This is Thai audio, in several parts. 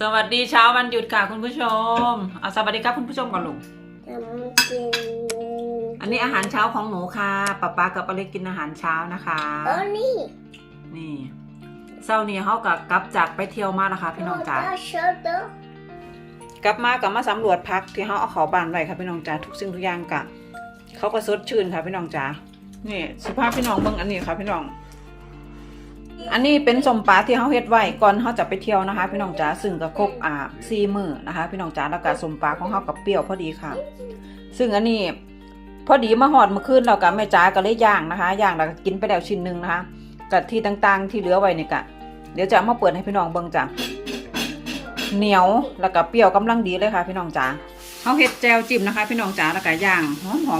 สวัสดีเช้าวันหยุดค่ะคุณผู้ชมเอาสวัสดีครับคุณผู้ชมก่อนลูกน้ำกินอันนี้อาหารเช้าของหนูค่ะป๊าป๊ากับอเล็กกินอาหารเช้านะคะโอ้นี่นี่เช้านี้เขากับกลับจากไปเที่ยวมาแล้วค่ะพี่น้องจ๋าโอ้ชอบตัวกลับมากับมาสำรวจพักที่เขาเอาเขาบานไว้ค่ะพี่น้องจ๋าทุกสิ่งทุกอย่างกะเขาก็สดชื่นค่ะพี่น้องจ๋านี่สภาพพี่น้องเบิ่งอันนี้ค่ะพี่น้อง อันนี้เป็นสมปลาที่เขาเฮ็ดไว้ก่อนเขาจะไปเที่ยวนะคะ พี่น้องจ๋าซึ่งก็ครบอ่าสี่มื้อนะคะ พี่น้องจ๋าแล้วก็สมปลาของเขากับเปรี้ยวพอดีค่ะ ซึ่งอันนี้พอดีมาหอดมื่อคืนเรากับแม่จ๋าก็เลยย่างนะคะย่างแล้วก็กินไปแล้วชิ้นหนึ่งนะคะกับที่ต่างๆที่เหลือไว้เนี่ยกะเดี๋ยวจะเอามาเปิดให้พี่น้องเบิ่งจ้ะเหนียวแล้วก็เปรี้ยวกำลังดีเลยค่ะ พี่น้องจ๋าเขาเฮ็ดแจวจิ้มนะคะ พี่น้องจ๋าแล้วก็ย่างหอมห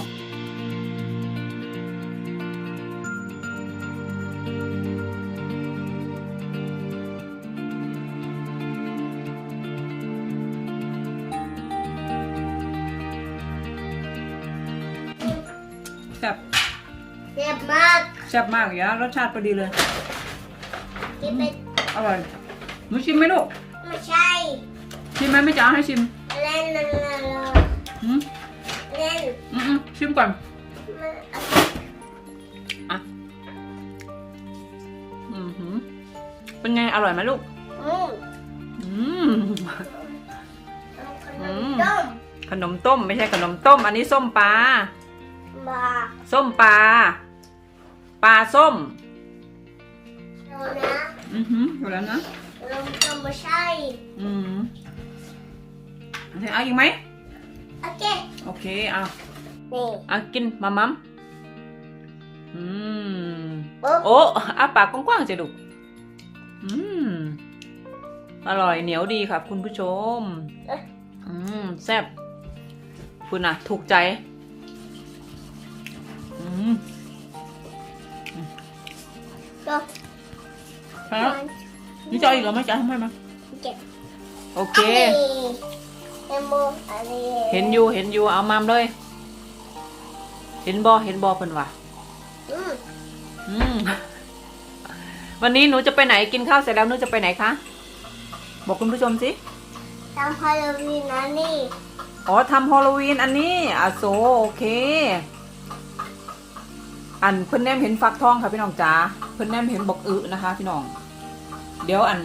ซ่บมากอยู่นะรสชาติพอดีเลยกินไปอร่อยหนูชิมไหมลูกไม่ใช่ชิมไหมไม่จ๋าให้ชิมเล่นนั่นเลยอืมเล่นอืมอืมชิมก่อนมันอะอือหือเป็นไงอร่อยไหมลูกอืมอืมขนมต้มขนมต้มไม่ใช่ขนมต้ม อันนี้ส้มปลาบาส้มปลา ปลาส้มโนนะอือหืออยู่แล้วนะขนมต้มไม่ใช่อืมเอาอีกไหมโอเคโอเคเอานี่เอากินมามัมอืมปุ๊บโอ้อาปากกว้างๆจะดุอืมอร่อยเหนียวดีครับคุณผู้ชม อืมแซ่บคุณน่ะ ถูกใจ ก็ครับนี่จะเอาอีกเหรอไม่จะเอาทำไมมาเจ็บโอเค เอ็มโบอะไรเห็นอยู่เห็นอยู่เอามามเลย เห็นบอเห็นบอเพิ่นว่ะอืมอืมวันนี้หนูจะไปไหนกินข้าวเสร็จแล้วหนูจะไปไหนคะ บอกคุณผู้ชมสิทำฮาโลวีนนะนี่อ๋อทำฮอลโลวีนอันนี้อะโซโอเค อันเพิ่นแนมเห็นฟักทองค่ะพี่น้องจ๋า เพิ่นแนมเห็นบอกอึนะคะ พี่น้อง เดี๋ยวอัน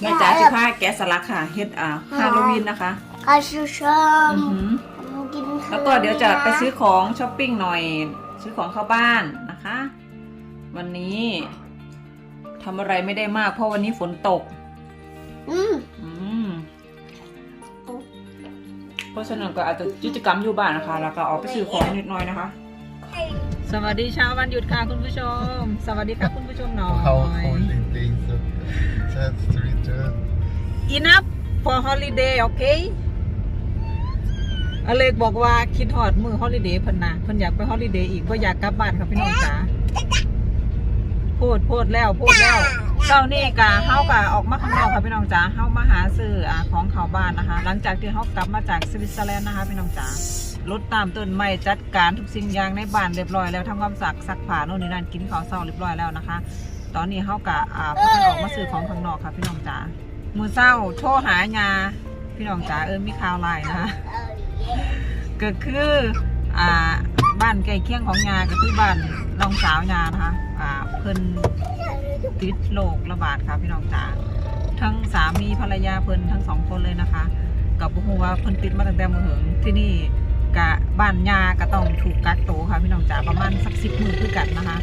แม่จ๋าจะพาแกะสลักค่ะเฮ็ดอ่าฮาโลวีนนะคะข้าวชูชมอือหือกินแล้วก็เดี๋ยวจะไปซื้อของช้อปปิ้งหน่อย ซื้อของเข้าบ้านนะคะ วันนี้ทำอะไรไม่ได้มาก เพราะวันนี้ฝนตก อืมอืมเพราะฉะนั้นก็อาจจะกิจกรรมอยู่บ้านนะคะ แล้วก็ออกไปซื้อของนิดหน่อยนะคะ สวัสดีเช้าวันหยุดค่ะคุณผู้ชม สวัสดีค่ะคุณผู้ชมหน่อย How holiday so sad to return. enough for holiday โอเคอเล็กบอกว่าคิดฮอดมือฮอลิเดย์เพิ่นนะเพิ่นอยากไปฮอลิเดย์อีกเพราะอยากกลับบ้านค่ะพี่น้องจ๋าพูดพูดแล้วพูดแล้วเช้านี้กะเฮากะออกมาข้างนอกค่ะพี่น้องจ๋าเฮามาหาซื้ออ่าของเขาบ้านนะคะ หลังจากที่เฮากลับมาจากสวิตเซอร์แลนด์นะคะพี่น้องจ๋า รดตามต้นไม้จัดการทุกสิ่งอย่างในบ้านเรียบร้อยแล้วทำความสะอาดซักผ้าโน่นนี่นั่นกินข้าวเช้าเรียบร้อยแล้วนะคะ ตอนนี้เฮากะอ่าพากันออกมาซื้อของข้างนอกค่ะพี่น้องจ๋ามือเช้าโทรหายาพี่น้องจ๋าเออมีข่าวไลน์นะคะก็คืออ่าบ้านใกล้เคียงของยาก็คือบ้านน้องสาวยานะคะอ่าเพิ่นติดโรคระบาดค่ะพี่น้องจ๋าทั้งสามีภรรยาเพิ่นทั้งสองคนเลยนะคะกับบุหัวาเพิ่นติดมาตั้งแต่เมื่อหิงที่นี่ กะบ้านยาก็ต้องถูกกักตัวค่ะพี่น้องจ๋าประมาณสักสิบมือคือกันนะคะ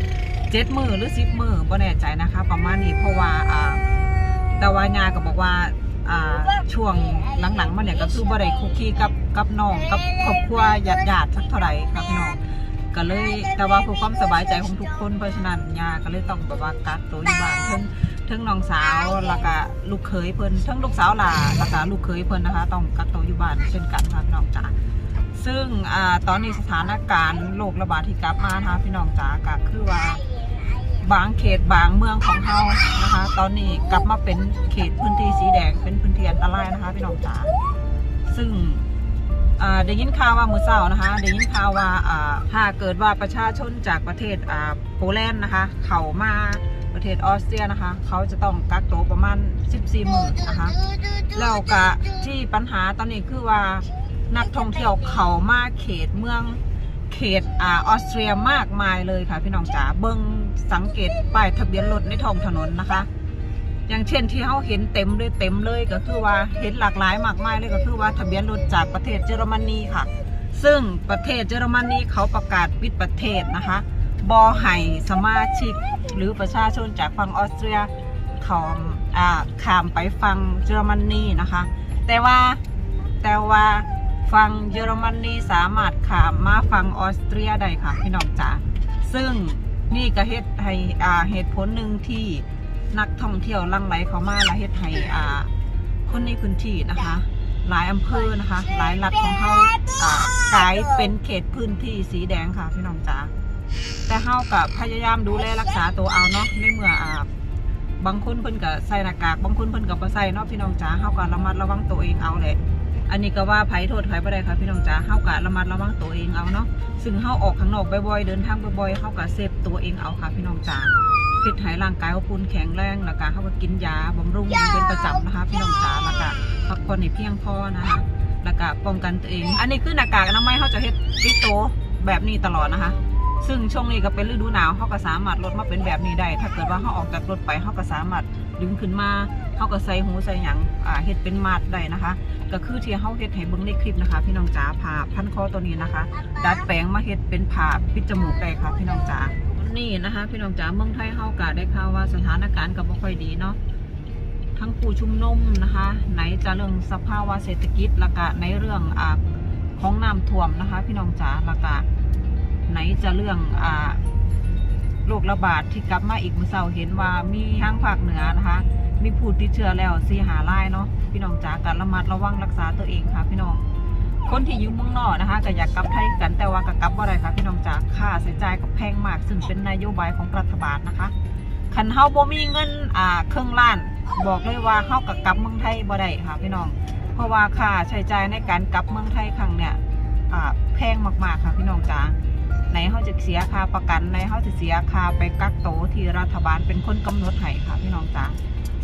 เจ็ดมือหรือสิบมือบ่แน่ใจนะคะ ประมาณนี้เพราะว่าอ่าแต่ว่ายาก็บอกว่าอ่าช่วงหลังๆมาเนี่ยก็คือบ่ได้คุกคีกับกับน้องกับครอบครัวญาติญาติๆสักเท่าไหร่ครับพี่น้องก็เลยแต่ว่าเพื่อความสบายใจของทุกคนเพราะฉะนั้นยาก็เลยต้องแบบว่ากักตัวอยู่บ้านทั้งทั้งน้องสาวแล้วก็ลูกเขยเพิ่นทั้งลูกสาวหลาแล้วก็ลูกเขยเพิ่นนะคะ ต้องกักตัวอยู่บ้านเช่นกันค่ะพี่น้องจ๋า ซึ่งอตอนนี้สถานการณ์โรคระบาดที่กลับมานะคะพี่น้องจ๋าก็คือว่าบางเขตบางเมืองของเรานะคะ ตอนนี้กลับมาเป็นเขตพื้นที่สีแดงเป็นพื้นที่อันตรายนะคะพี่น้องจ๋าซึ่งได้ยินข่าวว่ามือเศร้านะคะได้ยินข่าวว่าอ่าถ้าเกิดว่าประชาชนจากประเทศโปแลนด์นะคะ เขามาประเทศออสเตรียนะคะ เขาจะต้องกักตัวประมาณ 14 หมื้อนะคะแล้วก็ที่ปัญหาตอนนี้คือว่า นักท่องเที่ยวเขามาเขตเมืองเขตอาออสเตรียมากมายเลยค่ะ พี่น้องจ๋าเบิ่งสังเกตป้ายทะเบียนรถในท้องถนนนะคะ อย่างเช่นที่เขาเห็นเต็มเลยเต็มเลยก็คือว่าเห็นหลากหลายมากมายเลยก็คือว่าทะเบียนรถจากประเทศเยอรมนีค่ะ ซึ่งประเทศเยอรมนีเขาประกาศปิดประเทศนะคะบอให้สมาชิกหรือประชาชนจากฝั่งออสเตรียเขาอ่าข้ามไปฝั่งเยอรมนีนะคะ แต่ว่าแต่ว่า ฝั่งเยอรมนีสามารถขามมาฝั่งออสเตรียได้ค่ะพี่น้องจ๋าซึ่งนี่ก็เฮ็ดให้อ่าเหตุผลหนึ่งที่นักท่องเที่ยวลังไหลเข้ามาและเฮ็ดให้อ่าคนในพื้นที่นะคะ หลายอำเภอนะคะ หลายรัฐของเขาอ่ากลายเป็นเขตพื้นที่สีแดงค่ะพี่น้องจ๋าแต่เฮากับพยายามดูแลรักษาตัวเอาเนาะในเมื่ออ่าบางคนเพิ่นก็ใส่หน้ากากบางคนเพิ่นก็บ่ใส่เนาะพี่น้องจ๋าเฮาก็ระมัดระวังตัวเองเอาแหละ อันนี้ก็ว่าไผ่โทษไผ่บ่ได้ค่ะพี่น้องจ๋าเฮาก็ระมัดระวังตัวเองเอาเนาะซึ่งเฮาออกข้างนอกบ่อยๆเดินทางบ่อยๆเฮาก็เซฟตัวเองเอาค่ะพี่น้องจ๋าเฮ็ดให้ร่างกายอบอุ่นแข็งแรงแล้วก็เฮาก็กินยาบำรุงเป็นประจำนะคะ พี่น้องจ๋าแล้วก็พักผ่อนให้เพียงพอนะคะแล้วก็ป้องกันตัวเอง อันนี้คือหน้ากากอนามัยเขาจะเฮ็ดติดโตวแบบนี้ตลอดนะคะ ซึ่งช่วงนี้ก็เป็นฤดูหนาวเขาก็สามารถลดมาเป็นแบบนี้ได้ ถ้าเกิดว่าเขาออกจากรถไปเขาก็สามารถ ดึงขึ้นมาเขาก็ใส่หูใส่หยังอ่าเฮ็ดเป็นมาดได้นะคะ ก็คือที่เขาเฮ็ดให้เบิ่งในคลิปนะคะ พี่น้องจ๋าผ่าพันคอตัวนี้นะคะ ดัดแปลงมาเฮ็ดเป็นผ่าปิดจมูกได้ค่ะพี่น้องจ๋านี่นะคะ พี่น้องจ๋าเมืองไทยเฮาก็ได้ข่าวว่าสถานการณ์ก็บ่ค่อยดีเนาะทั้งผู้ชุมนุมนะคะ ไหนจะเรื่องสภาวะเศรษฐกิจล้วก็ในเรื่องอของน้ำท่วมนะคะ พี่น้องจ๋าล้วก็ไหนจะเรื่องอ่า โรคระบาดที่กลับมาอีกเมื่อเช้าเห็นว่ามีทางภาคเหนือนะคะ มีผู้ติดเชื้อแล้วสีหารายเนาะพี่น้องจ๋าการระมัดระวังรักษาตัวเองค่ะ พี่น้อง คนที่อยู่เมืองนอกนะคะก็อยากกลับไทยกันแต่ว่าก็กลับบ่ได้ค่ะพี่น้องจ๋าค่าใช้จ่ายก็แพงมาก ซึ่งเป็นนโยบายของรัฐบาลนะคะคันเฮาบ่มีเงินอ่าเครื่องล้าน บอกเลยว่าเฮากับกลับเมืองไทยบ่ได้ค่ะ พี่น้อง เพราะว่าค่าใช้จ่ายในการกลับเมืองไทยครั้งเนี่ยอ่าแพงมากๆค่ะพี่น้องจ๋า ไหนเฮาจะเสียค่าประกันไหนเฮาจะเสียค่าไปกักโตวที่รัฐบาลเป็นคนกำหนดให้ค่ะพี่น้องจ๋า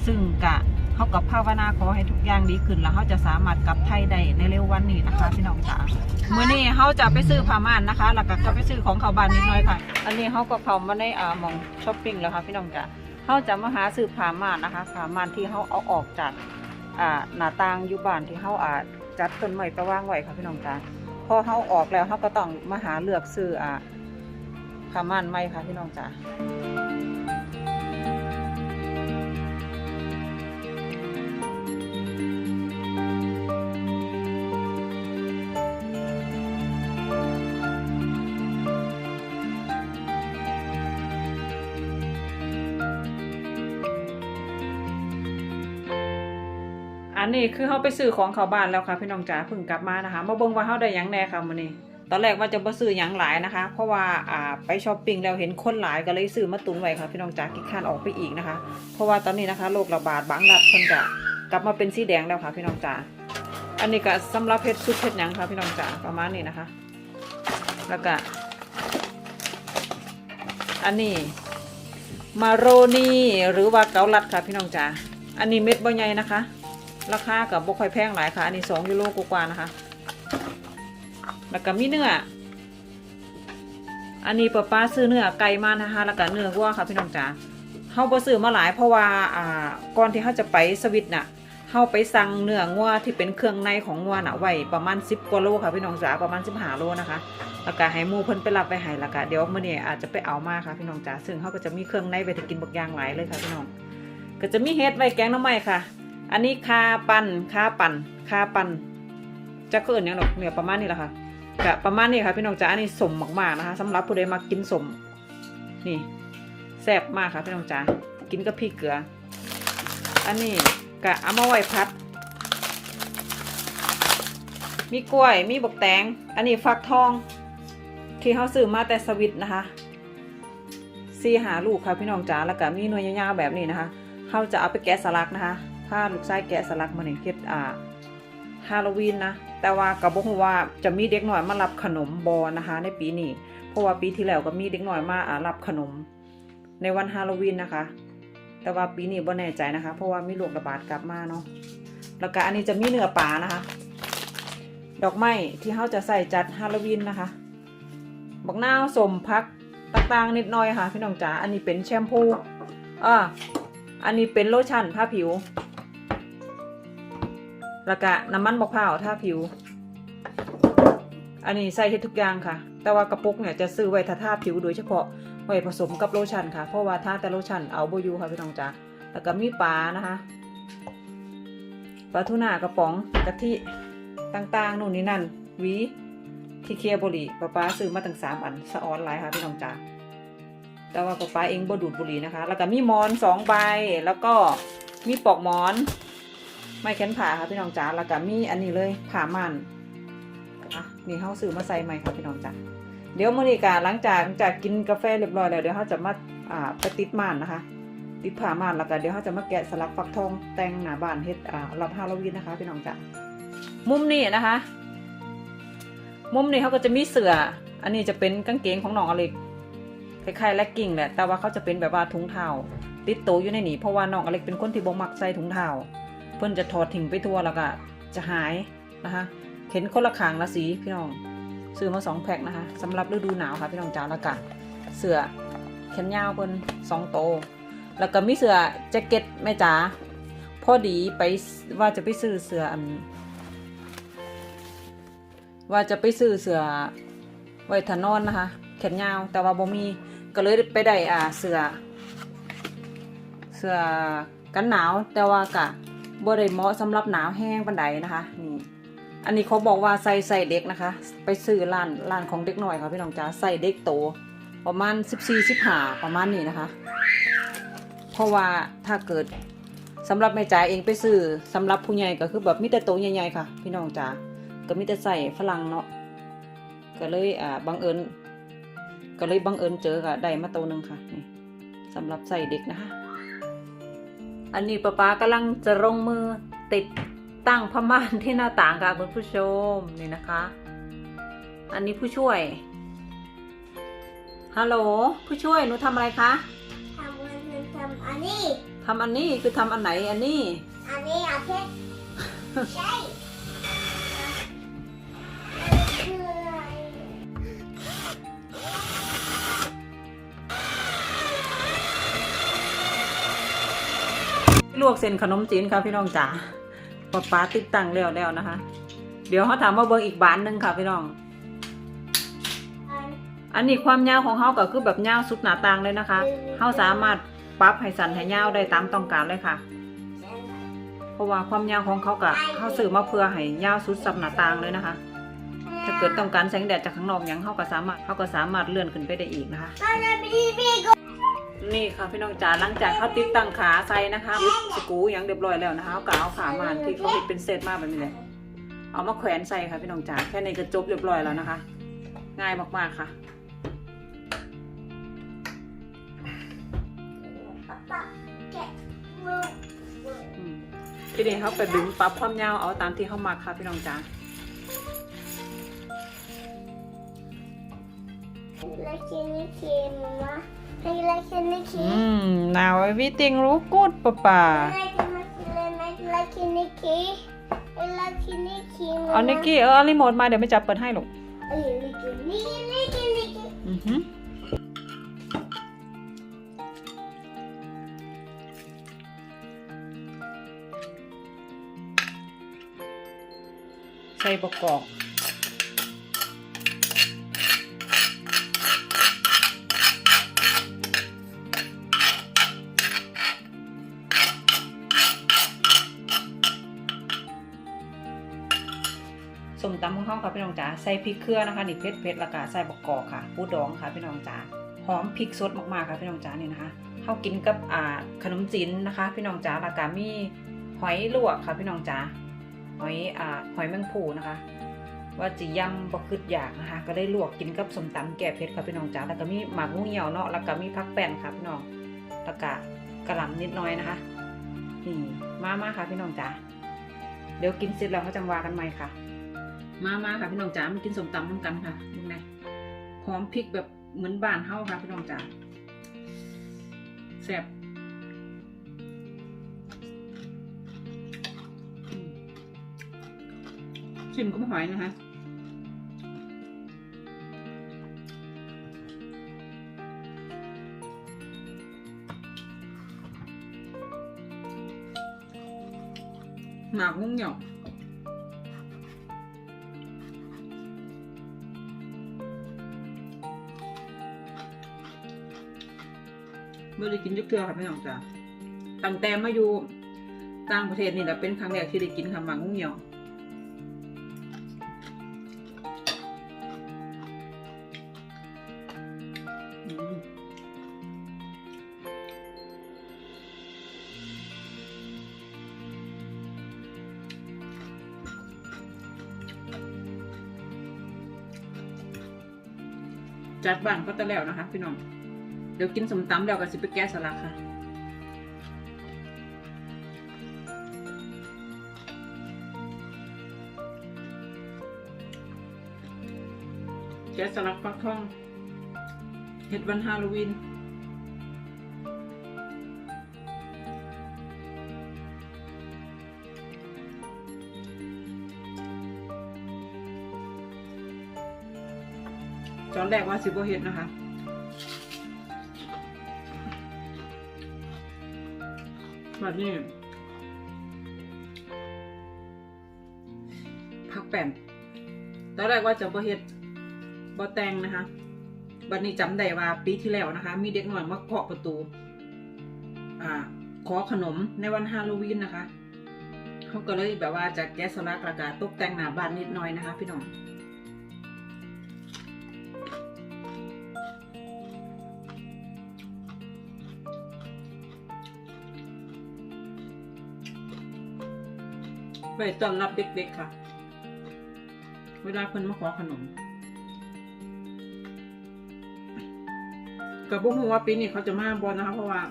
ซึ่งกะเฮากับภาวนาขอให้ทุกอย่างดีขึ้นแล้วเฮาจะสามารถกลับไทยได้ในเร็ววันนี้นะคะพี่น้องจ๋าเมื้อนี้เฮาจะไปซื้อผ้าม่านนะคะแล้วก็จะไปซื้อของเข้าบ้านนิดหน่อยค่ะ อันนี้เฮาก็เขามาในอ่ามองช้อปปิ้งแล้วค่ะพี่น้องจ๋าเขาจะมาหาซื้อผ้าม่านนะคะผ้าม่านที่เขาเอาออกจากอ่าหน้าต่างอยู่บ้านที่เขาอ่าจัดต้นไม้ไปวางไว้ค่ะพี่น้องจ๋า พอเขาออกแล้วเขาก็ต้องมาหาเลือกซื้ออะผ้าม่านไหมคะพี่น้องจ๋า นี้คือเขาไปซื้อของเขาบ้านแล้วค่ะพี่น้องจ๋าเพิ่งกลับมานะคะ มาเบิ่งว่าเขาได้ยังแน่ค่ะมื้อนี้ตอนแรกว่าจะบ่ซื้อยังหลายนะคะ เพราะว่าอ่าไปช้อปปิ้งแล้วเห็นคนหลายก็เลยซื้อมาตุนไว้ค่ะพี่น้องจ๋าคิดคันออกไปอีกนะคะ เพราะว่าตอนนี้นะคะโรคระบาดบางรัฐเพิ่นก็กลับมาเป็นสีแดงแล้วค่ะพี่น้องจ๋าอันนี้ก็สำหรับเฮ็ดซุปเฮ็ดหยังค่ะพี่น้องจ๋าประมาณนี้นะคะ แล้วก็อันนี้มาโรนีหรือว่าเกาลัดค่ะพี่น้องจ๋าอันนี้เม็ดบ่ใหญ่นะคะ ราคากับบ่ค่แพงหลายค่ะ อันนี้สองยูโรกว่านะคะ แล้วก็มีเนื้อ อันนี้ป้าป้าซื้อเนื้อไก่มานะคะ แล้วก็เนื้อวัวค่ะพี่น้องจ๋าเฮาบ่ซื้อมาหลายเพราะว่าอ่าก่อนที่เฮาจะไปสวิตน่ะเฮาไปสั่งเนื้องัวที่เป็นเครื่องในของงัวน่ะไว้ประมาณ 10กว่าโลค่ะพี่น้องจ๋าประมาณ15โลนะคะ แล้วก็ให้หมู่เพิ่นไปรับไปให้แล้วก็เดี๋ยวมื้อนี้อาจจะไปเอามาค่ะพี่น้องจ๋าซึ่งเฮาก็จะมีเครื่องในไว้ถ้ากินบักอย่างหลายเลยค่ะพี่น้องก็จะมีเฮ็ดไว้แกงน้ำไม้ค่ะ อันนี้คาปันคาปันคาปันจะเกินอย่างหรอกเนี่ยประมาณนี้แหละค่ะกะประมาณนี้ค่ะพี่น้องจ๋าอันนี้สมมากๆนะคะสำหรับผู้ใดมากินสมนี่แซ่บมากค่ะพี่น้องจ๋ากินกับพริกเกลือ อันนี้กะเอามาไว้พัด มีกล้วยมีบกแตง อันนี้ฟักทอง ที่เขาซื้อมาแต่สวิตนะคะซีหาลูกค่ะพี่น้องจ๋าแล้วก็มีหน่วยยาวๆแบบนี้นะคะเขาจะเอาไปแกะสลักนะคะ ถ้าลูกชายแกะสลักมาเนี่ยเฮ็ดอ่าฮาโลวีนนะ แต่ว่ากับบอกว่าจะมีเด็กหน่อยมารับขนมบอนะคะ ในปีนี้ เพราะว่าปีที่แล้วก็มีเด็กหน่อยมาอ่ารับขนม ในวันฮาโลวีนนะคะ แต่ว่าปีนี้บ่แน่ใจนะคะ เพราะว่ามีโรคระบาดกลับมาเนาะ แล้วก็อันนี้จะมีเนื้อปลานะคะ ดอกไม้ที่เขาจะใส่จัดฮาโลวีนนะคะ บักนาวสมพักต่างๆนิดหน่อยค่ะ พี่น้องจ๋า อันนี้เป็นแชมพูอ่าอันนี้เป็นโลชั่นทาผิว แล้วก็น้ำมันมะพร้าวทาผิว อันนี้ใส่เฮ็ดทุกอย่างค่ะ แต่ว่ากระปุกเนี่ยจะซื้อไว้ทาทาผิวโดยเฉพาะไว้ผสมกับโลชั่นค่ะ เพราะว่าถ้าแต่โลชั่นเอาโบยูค่ะพี่น้องจ๋าแล้วก็มีปลานะคะปลาทูน่ากระป๋องกะทิต่างๆนู่นนี่นั่นวีที่เคียบุหรี่ป้าป้าซื้อมาตั้งสามอันสะออนหลายค่ะพี่น้องจ๋าแต่ว่าป้าป้าเองบ่ดูดบุหรี่นะคะ แล้วก็มีหมอนสองใบแล้วก็มีปลอกหมอน ไม่แขนผ่าค่ะพี่น้องจ๋าแล้วก็มีอันนี้เลยผ่ามันนี่เขาซื้อมาใส่ใหม่ค่ะพี่น้องจ๋าเดี๋ยวมื้อนี้กาหลังจากจากกินกาแฟเรียบร้อยแล้วเดี๋ยวเขาจะมาอ่าไปติดม่านนะคะ ติดผ่าม่านแล้วก็เดี๋ยวเขาจะมาแกะสลักฟักทองแต่งหน้าบ้านเฮ็ดอ่ารับฮาโลวีนนะคะ พี่น้องจ๋ามุมนี้นะคะ มุมนี้เขาก็จะมีเสืออันนี้จะเป็นกางเกงของน้องอเล็กคล้ายๆแลกกิ้งแหละแต่ว่าเขาจะเป็นแบบว่าถุงเท้าติดโตวอยู่ในนี้เพราะว่าน้องอเล็กเป็นคนที่บ่มักใส่ถุงเท้า เพิ่นจะถอดทิ้งไปทั่วแล้วก็จะหายนะคะเห็นคนละขางละสีพี่น้องซื้อมาสองแพ็คนะคะสำหรับฤดูหนาวค่ะพี่น้องจ้าแล้วก็เสื้อแขนยาวเพิ่นสองโต แล้วก็มีเสื้อแจ็คเก็ตแม่จ๋าพอดีไปว่าจะไปซื้อเสื้ออันว่าจะไปซื้อเสือไว้ทนอนนะคะ แขนยาวแต่ว่าบ่มีก็เลยไปได้อ่าเสือเสือกันหนาวแต่ว่ากะ บ่ได้เหมาะสำหรับหนาวแห้งปานใดนะคะนี่อันนี้เขาบอกว่าใส่ใส่เด็กนะคะ ไปซื้อร้านร้านของเด็กหน่อยค่ะพี่น้องจ๋าใส่เด็กโต ประมาณ14 15ประมาณนี้นะคะ เพราะว่าถ้าเกิดสำหรับแม่จ๋าเองไปซื้อสำหรับผู้ใหญ่ก็คือแบบมีแต่โตใหญ่ๆค่ะ พี่น้องจ๋าก็มีแต่ใส่ฝรั่งเนาะก็เลยอ่าบังเอิญก็เลยบังเอิญเจอกับได้มาโตหนึ่งค่ะนี่สำหรับใส่เด็กนะคะ อันนี้ป้าป๊ากำลังจะลงมือติดตั้งผ้าม่านที่หน้าต่างค่ะคุณผู้ชมนี่นะคะ อันนี้ผู้ช่วยฮัลโหลผู้ช่วยหนูทำอะไรคะทำมันทำอันนี้ทำอันนี้คือทำอันไหนอันนี้ อันนี้อาเพชรใช่ วกเส้นขนมจีนค่ะพี่น้องจ๋าป้าป๊าติดตั้งแล้วแล้วนะคะ เดี๋ยวเขาถามว่าเบิ่งอีกบานหนึ่งค่ะพี่น้อง อันนี้ความยาวของเขาก็คือแบบยาวสุดหนาต่างเลยนะคะเขาสามารถปรับให้สันให้ยาวได้ตามต้องการเลยค่ะ เพราะว่าความยาวของเขาก็เขาซื้อมาเพื่อให้ยาวสุดสับหนาต่างเลยนะคะ ถ้าเกิดต้องการแสงแดดจากข้างนอกอย่างเขาก็สามารถเขาก็สามารถเลื่อนขึ้นไปได้อีกนะคะ นี่ค่ะพี่น้องจ๋าหลังจากเขาติดตั้งขาใส่นะคะสกูอย่างเรียบร้อยแล้วนะคะเขาก็เอาขามานที่เขาเฮ็ดเป็นเซตมากแบบนี้เลยเอามาแขวนใส่ค่ะพี่น้องจ๋าแค่ในี้ก็จบเรียบร้อยแล้วนะคะ ง่ายมากๆค่ะปักแกะมืออืมทีนี้เขาไปดึงปรับความยาวเอาตามที่เขามาค่ะพี่น้องจ๋าแล้วชิ้นนี้คิมนะ ให้แล้วชิ้นนี้คิอืมม now everything look good ปะป่าแล้วชิ้นนี้คิมแล้วชิ้นนี้คิมแล้วชิ้นนี้คิมเอานิกกี้เออเอารีโมทมาเดี๋ยวไม่จับเปิดให้ลูกเอ้ยนี่กินนี่นี่กินนี่กินอือหือ ใส่ประกอบ สมตำของเขาค่ะพี่น้องจ๋าใส่พริกเครือนะคะนี่เผ็ดเผ็ดๆแล้วก็ใส่บกกอกค่ะปูดองค่ะพี่น้องจ๋าหอมพริกสดมากๆค่ะพี่น้องจ๋านี่นะคะเขากินกับอ่าขนมจีนนะคะ พี่น้องจ๋าล้วก็มีหอยลวกค่ะพี่น้องจ๋าหอยอ่าหอยแมงภูนะคะ ว่าจะยำบะคืดอยากนะคะ ก็ได้ลวกกินกับสมตำแก่เผ็ดค่ะพี่น้องจ๋าแล้วก็มีหมากงูเหี่ยวเนาะแล้วก็มีผักแป้นค่ะพี่น้องแล้วก็กระหล่ำนิดหน้อยนะคะนี่มามาค่ะพี่น้องจ๋าเดี๋ยวกินเสร็จแล้วเขาจังวากันใหม่ค่ะ มามาค่ะพี่น้องจ๋ามากินสมตำน้ำกันค่ะยังไงหอมพริกแบบเหมือนบ้านเฮาค่ะพี่น้องจ๋าแซ่บชิมก็ไม่หอยนะคะหมากมุ้งเหยอก ไม่ได้กินยุกเทือค่ะพี่น้องจ้ะตั้งแต่มาอยู่ต่างประเทศนี่แหละเป็นครั้งแรกที่ได้กินค่ะหมากมุ้งเหยอกอืมจัดบ้านก็จะแล้วนะคะพี่น้อง เดี๋ยวกินสมตำแล้วก็สิไปแก้สลักค่ะ แกะสลักฟักทองเห็ดวันฮาโลวีนตอนแรกว่าสิบเห็ดนะคะ แบบนี้พักแป้นตอนแรกว่าจะบ่เฮ็ดบ่แตงนะคะบัดนี้จำได้ว่าปีที่แล้วนะคะ มีเด็กหน่อยมาเคาะประตู อ่า ขอขนมในวันฮาโลวีนนะคะ เขาก็เลยแบบว่าจะแกะสลักแล้วก็ตกแต่งหน้าบ้านนิดหน่อยนะคะ พี่น้อง ไปต้อนรับเด็กๆค่ะ เวลาเพิ่นมาขอขนมกับบุ้งว่าปีนี้เขาจะมาบอนะคะเพราะว่า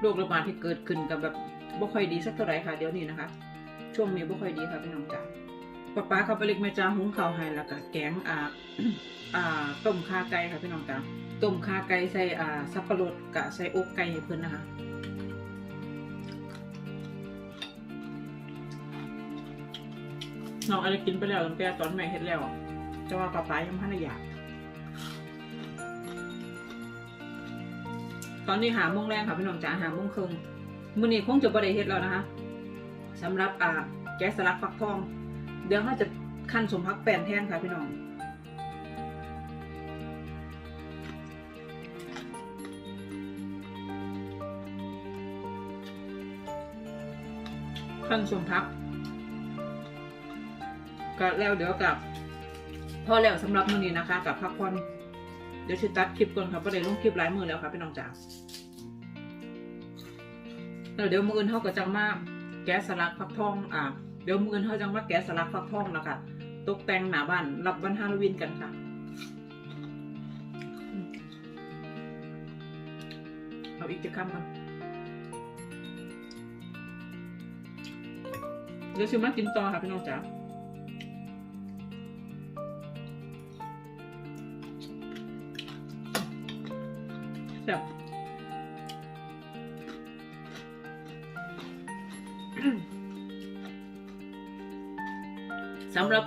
โรคระบาดที่เกิดขึ้นกับแบบบ่ค่อยดีสักเท่าไหร่ค่ะเดี๋ยวนี้นะคะ ช่วงนี้บ่ค่อยดีค่ะพี่น้องจ๋าป้าป้าเขาไปเล็กแม่จ้าหุงข้าวให้แล้วก็แกงอ่าอ่าต้มข่าไก่ค่ะพี่น้องจ๋าต้มข่าไก่ใส่อ่าสับปะรดกะใส่อกไก่ให้เพิ่นนะคะ น้องอะไรกินไปแล้วตั้งแต่ตอนแม่เฮ็ดแล้วจะว่าป้าป้ายังพันอยากตอนนี้หาโมงแรงค่ะพี่น้องจ๋าหาโมงครึ่งมื้อนี้คงจะบ่ได้เฮ็ดแล้วนะคะสำหรับอ่าแกะสลักฟักทอง เดี๋ยวเราจะขั้นสมพักแป้นแทนค่ะพี่น้องขั้นสมพัก ก็แล้วเดี๋ยวกับพอแล้วสำหรับมื้อนี้นะคะกับพักผ่อนเดี๋ยวชิตัดคลิปก่อนครับประเดี๋ยวลงคลิปหลายมือแล้วครับพี่น้องจ๋าแล้วเดี๋ยวมืออื่นเขาก็จังมาแกะสลักฟักทองอ่าเดี๋ยวมืออื่นเขาจังมาแกะสลักฟักทองแล้วค่ะตกแต่งหน้าบ้านรับวันฮาโลวีนกันค่ะเอาอีกจะคำกันเดี๋ยวชิมากินต่อค่ะพี่น้องจ๋า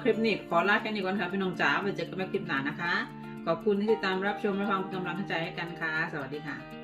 ลิปนี้ขอลาแค่นี้ก่อนค่ะพี่น้องจ๋าไว้เจอกันใหม่คลิปหน้านะคะ ขอบคุณที่ติดตามรับชมและความกำลังใจให้กันค่ะ สวัสดีค่ะ